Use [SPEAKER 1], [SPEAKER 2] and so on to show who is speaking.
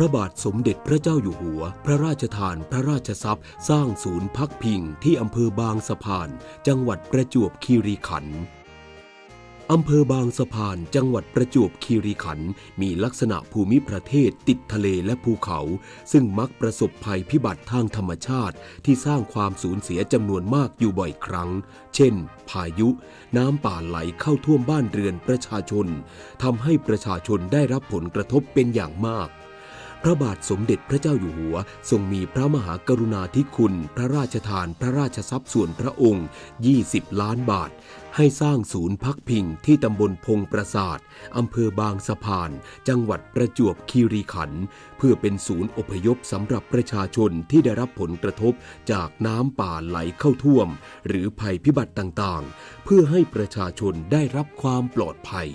[SPEAKER 1] พระบาทสมเด็จพระเจ้าอยู่หัว พระราชทานพระราชทรัพย์ สร้างศูนย์พักพิงที่อำเภอบางสะพาน จังหวัดประจวบคีรีขันธ์อำเภอบางสะพานจังหวัดประจวบคีรีขันธ์มีลักษณะภูมิประเทศติดทะเลและภูเขา ซึ่งมักประสบภัยพิบัติทางธรรมชาติ ที่สร้างความสูญเสียจำนวนมากอยู่บ่อยครั้ง เช่น พายุ น้ำป่าไหลเข้าท่วมบ้านเรือนประชาชนทำให้ประชาชนได้รับผลกระทบเป็นอย่างมาก พระบาทสมเด็จพระเจ้าอยู่หัว ทรงมีพระมหากรุณาธิคุณ พระราชทานพระราชทรัพย์ส่วนพระองค์ 20 ล้านบาท ให้สร้างศูนย์พักพิงที่ตำบลพงประสาทอำเภอบางสะพาน จังหวัดประจวบคีรีขันธ์เพื่อเป็นศูนย์อพยพสำหรับประชาชนที่ได้รับผลกระทบจากน้ำป่าไหลเข้าท่วม หรือภัยพิบัติต่างๆ เพื่อให้ประชาชนได้รับความปลอดภัย